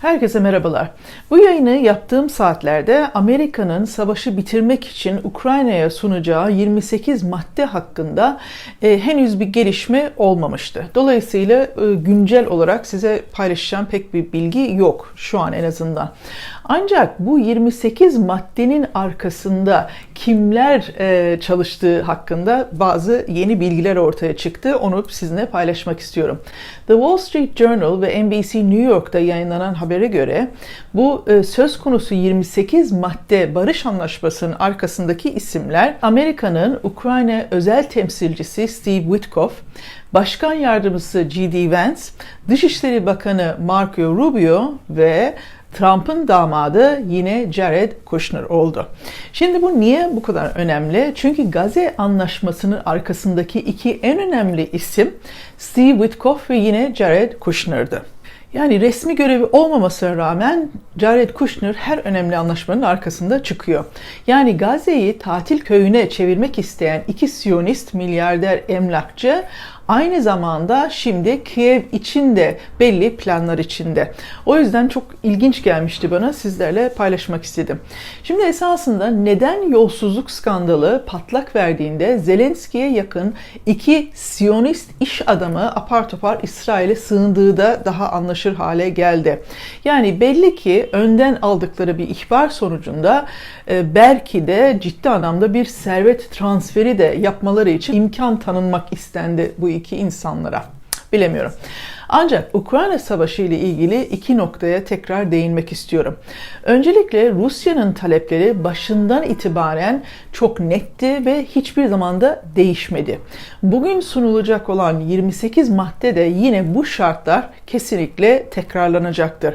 Herkese merhabalar. Bu yayını yaptığım saatlerde Amerika'nın savaşı bitirmek için Ukrayna'ya sunacağı 28 madde hakkında e, henüz bir gelişme olmamıştı. Dolayısıyla e, güncel olarak size paylaşacağım pek bir bilgi yok şu an en azından. Ancak bu 28 maddenin arkasında kimler e, çalıştığı hakkında bazı yeni bilgiler ortaya çıktı. Onu sizinle paylaşmak istiyorum. The Wall Street Journal ve NBC New York'ta yayınlanan habere göre bu e, söz konusu 28 madde barış anlaşmasının arkasındaki isimler Amerika'nın Ukrayna özel temsilcisi Steve Witkoff, Başkan Yardımcısı G.D. Vance, Dışişleri Bakanı Marco Rubio ve Trump'ın damadı yine Jared Kushner oldu. Şimdi bu niye bu kadar önemli? Çünkü Gazze Anlaşması'nın arkasındaki iki en önemli isim Steve Witkoff ve yine Jared Kushner'dı. Yani resmi görevi olmamasına rağmen Jared Kushner her önemli anlaşmanın arkasında çıkıyor. Yani Gazze'yi tatil köyüne çevirmek isteyen iki Siyonist milyarder emlakçı aynı zamanda şimdi Kiev için de belli planlar içinde. O yüzden çok ilginç gelmişti bana sizlerle paylaşmak istedim. Şimdi esasında neden yolsuzluk skandalı patlak verdiğinde Zelenski'ye yakın iki Siyonist iş adamı apar topar İsrail'e sığındığı da daha anlaşır hale geldi. Yani belli ki önden aldıkları bir ihbar sonucunda e, belki de ciddi anlamda bir servet transferi de yapmaları için imkan tanınmak istendi bu iki insanlara. Bilemiyorum. Ancak Ukrayna Savaşı ile ilgili iki noktaya tekrar değinmek istiyorum. Öncelikle Rusya'nın talepleri başından itibaren çok netti ve hiçbir zaman da değişmedi. Bugün sunulacak olan 28 madde de yine bu şartlar kesinlikle tekrarlanacaktır.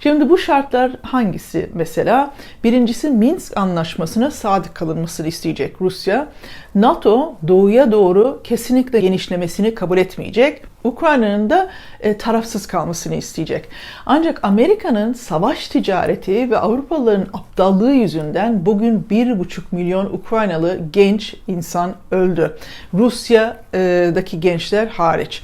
Şimdi bu şartlar hangisi mesela? Birincisi Minsk Anlaşması'na sadık kalınmasını isteyecek Rusya. NATO doğuya doğru kesinlikle genişlemesini kabul etmeyecek. Ukrayna'nın da e, tarafsız kalmasını isteyecek. Ancak Amerika'nın savaş ticareti ve Avrupalıların aptallığı yüzünden bugün 1,5 milyon Ukraynalı genç insan öldü. Rusya'daki gençler hariç.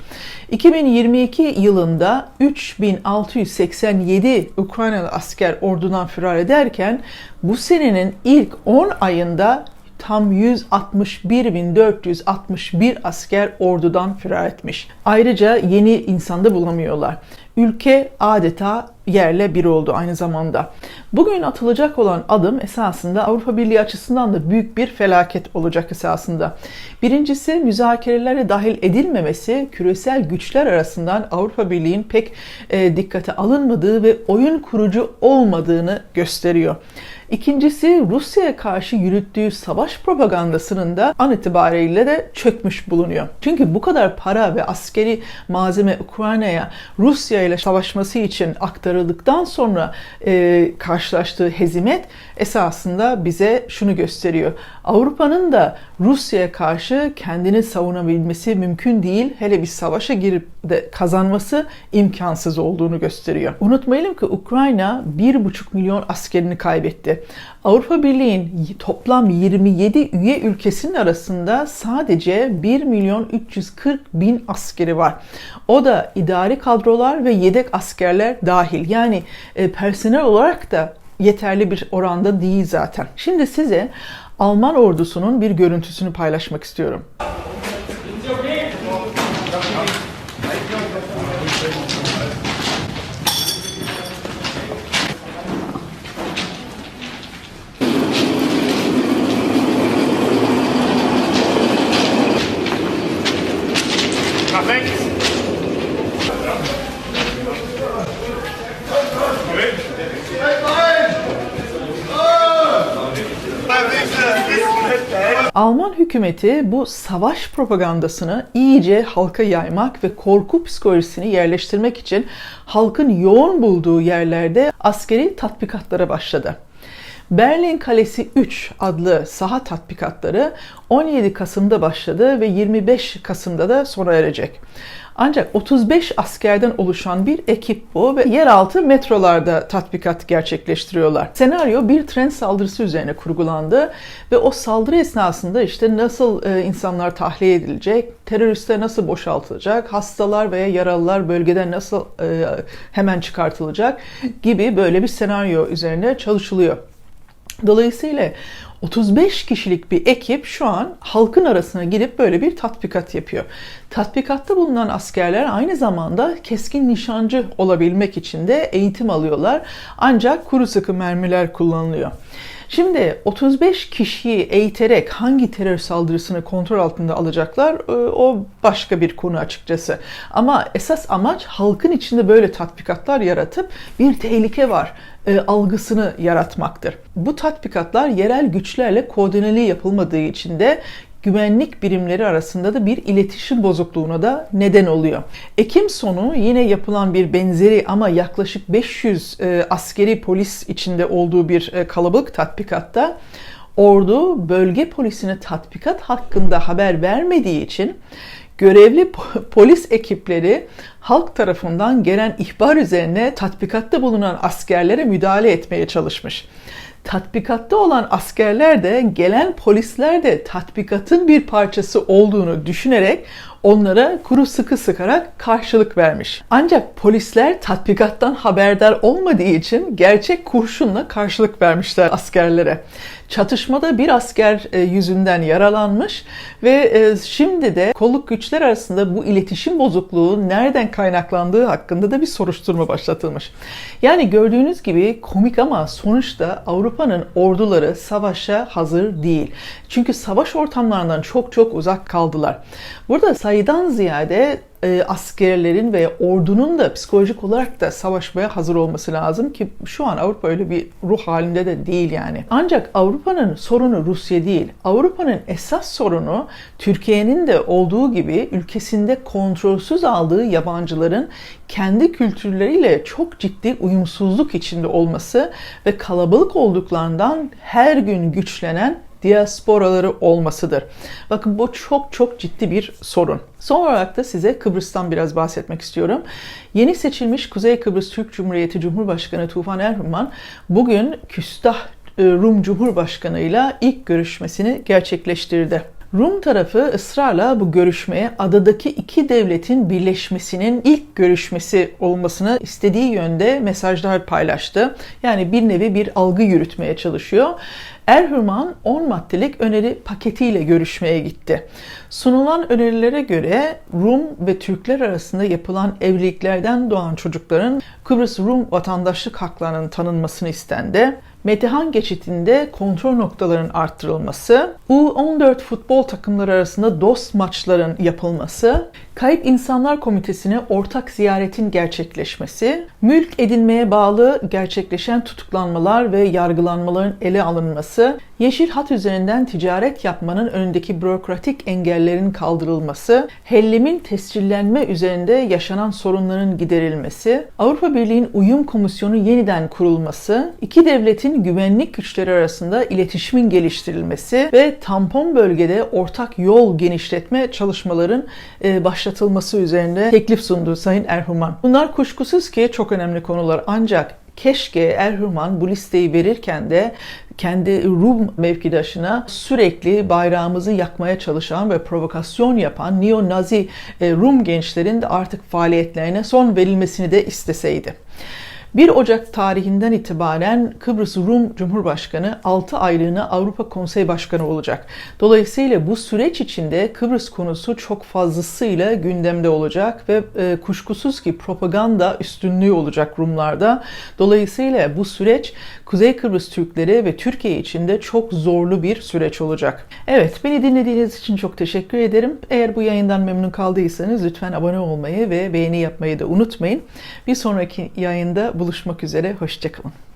2022 yılında 3687 Ukraynalı asker ordudan firar ederken bu senenin ilk 10 ayında tam 161.461 asker ordudan firar etmiş. Ayrıca yeni insanda bulamıyorlar. Ülke adeta yerle bir oldu aynı zamanda. Bugün atılacak olan adım esasında Avrupa Birliği açısından da büyük bir felaket olacak esasında. Birincisi müzakerelere dahil edilmemesi küresel güçler arasından Avrupa Birliği'nin pek e, dikkate alınmadığı ve oyun kurucu olmadığını gösteriyor. İkincisi Rusya'ya karşı yürüttüğü savaş propagandasının da an itibariyle de çökmüş bulunuyor. Çünkü bu kadar para ve askeri malzeme Ukrayna'ya Rusya ile savaşması için aktarıldıktan sonra e, karşılaştığı hezimet esasında bize şunu gösteriyor. Avrupa'nın da Rusya'ya karşı kendini savunabilmesi mümkün değil. Hele bir savaşa girip de kazanması imkansız olduğunu gösteriyor. Unutmayalım ki Ukrayna 1,5 milyon askerini kaybetti. Avrupa Birliği'nin toplam 27 üye ülkesinin arasında sadece 1 milyon 340 bin askeri var. O da idari kadrolar ve yedek askerler dahil. Yani e, personel olarak da yeterli bir oranda değil zaten. Şimdi size Alman ordusunun bir görüntüsünü paylaşmak istiyorum. Alman hükümeti bu savaş propagandasını iyice halka yaymak ve korku psikolojisini yerleştirmek için halkın yoğun bulduğu yerlerde askeri tatbikatlara başladı. Berlin Kalesi 3 adlı saha tatbikatları 17 Kasım'da başladı ve 25 Kasım'da da sona erecek. Ancak 35 askerden oluşan bir ekip bu ve yeraltı metrolarda tatbikat gerçekleştiriyorlar. Senaryo bir tren saldırısı üzerine kurgulandı ve o saldırı esnasında işte nasıl e, insanlar tahliye edilecek, teröristler nasıl boşaltılacak, hastalar veya yaralılar bölgeden nasıl e, hemen çıkartılacak gibi böyle bir senaryo üzerine çalışılıyor. Dolayısıyla 35 kişilik bir ekip şu an halkın arasına gidip böyle bir tatbikat yapıyor. Tatbikatta bulunan askerler aynı zamanda keskin nişancı olabilmek için de eğitim alıyorlar. Ancak kuru sıkı mermiler kullanılıyor. Şimdi 35 kişiyi eğiterek hangi terör saldırısını kontrol altında alacaklar e, o başka bir konu açıkçası. Ama esas amaç halkın içinde böyle tatbikatlar yaratıp bir tehlike var e, algısını yaratmaktır. Bu tatbikatlar yerel güçlerle koordineli yapılmadığı için de güvenlik birimleri arasında da bir iletişim bozukluğuna da neden oluyor. Ekim sonu yine yapılan bir benzeri ama yaklaşık 500 e, askeri polis içinde olduğu bir e, kalabalık tatbikatta ordu bölge polisine tatbikat hakkında haber vermediği için görevli polis ekipleri halk tarafından gelen ihbar üzerine tatbikatta bulunan askerlere müdahale etmeye çalışmış. Tatbikatta olan askerler de gelen polisler de tatbikatın bir parçası olduğunu düşünerek onlara kuru sıkı sıkarak karşılık vermiş. Ancak polisler tatbikattan haberdar olmadığı için gerçek kurşunla karşılık vermişler askerlere. Çatışmada bir asker e, yüzünden yaralanmış ve e, şimdi de kolluk güçler arasında bu iletişim bozukluğu nereden kaynaklandığı hakkında da bir soruşturma başlatılmış. Yani gördüğünüz gibi komik ama sonuçta Avrupa'nın orduları savaşa hazır değil. Çünkü savaş ortamlarından çok çok uzak kaldılar. Burada sayıdan ziyade e, askerlerin ve ordunun da psikolojik olarak da savaşmaya hazır olması lazım ki şu an Avrupa öyle bir ruh halinde de değil yani. Ancak Avrupa'nın sorunu Rusya değil. Avrupa'nın esas sorunu Türkiye'nin de olduğu gibi ülkesinde kontrolsüz aldığı yabancıların kendi kültürleriyle çok ciddi uyumsuzluk içinde olması ve kalabalık olduklarından her gün güçlenen diasporaları olmasıdır. Bakın bu çok çok ciddi bir sorun. Son olarak da size Kıbrıs'tan biraz bahsetmek istiyorum. Yeni seçilmiş Kuzey Kıbrıs Türk Cumhuriyeti Cumhurbaşkanı Tufan Erhürman bugün Küstah e, Rum Cumhurbaşkanı ile ilk görüşmesini gerçekleştirdi. Rum tarafı ısrarla bu görüşmeye adadaki iki devletin birleşmesinin ilk görüşmesi olmasını istediği yönde mesajlar paylaştı. Yani bir nevi bir algı yürütmeye çalışıyor. Erhürman 10 maddelik öneri paketiyle görüşmeye gitti. Sunulan önerilere göre Rum ve Türkler arasında yapılan evliliklerden doğan çocukların Kıbrıs Rum vatandaşlık haklarının tanınmasını istendi. Metehan geçitinde kontrol noktalarının arttırılması, U14 futbol takımları arasında dost maçların yapılması, Kayıp İnsanlar Komitesi'ne ortak ziyaretin gerçekleşmesi, mülk edinmeye bağlı gerçekleşen tutuklanmalar ve yargılanmaların ele alınması, yeşil hat üzerinden ticaret yapmanın önündeki bürokratik engellerin kaldırılması, hellimin tescillenme üzerinde yaşanan sorunların giderilmesi, Avrupa Birliği'nin uyum komisyonu yeniden kurulması, iki devletin güvenlik güçleri arasında iletişimin geliştirilmesi ve tampon bölgede ortak yol genişletme çalışmaların başlatılması başlatılması üzerine teklif sundu Sayın Erhuman. Bunlar kuşkusuz ki çok önemli konular ancak keşke Erhuman bu listeyi verirken de kendi Rum mevkidaşına sürekli bayrağımızı yakmaya çalışan ve provokasyon yapan neo-nazi e, Rum gençlerin de artık faaliyetlerine son verilmesini de isteseydi. 1 Ocak tarihinden itibaren Kıbrıs Rum Cumhurbaşkanı 6 aylığına Avrupa Konsey Başkanı olacak. Dolayısıyla bu süreç içinde Kıbrıs konusu çok fazlasıyla gündemde olacak ve e, kuşkusuz ki propaganda üstünlüğü olacak Rumlarda. Dolayısıyla bu süreç Kuzey Kıbrıs Türkleri ve Türkiye için de çok zorlu bir süreç olacak. Evet, beni dinlediğiniz için çok teşekkür ederim. Eğer bu yayından memnun kaldıysanız lütfen abone olmayı ve beğeni yapmayı da unutmayın. Bir sonraki yayında buluşmak üzere. Hoşçakalın.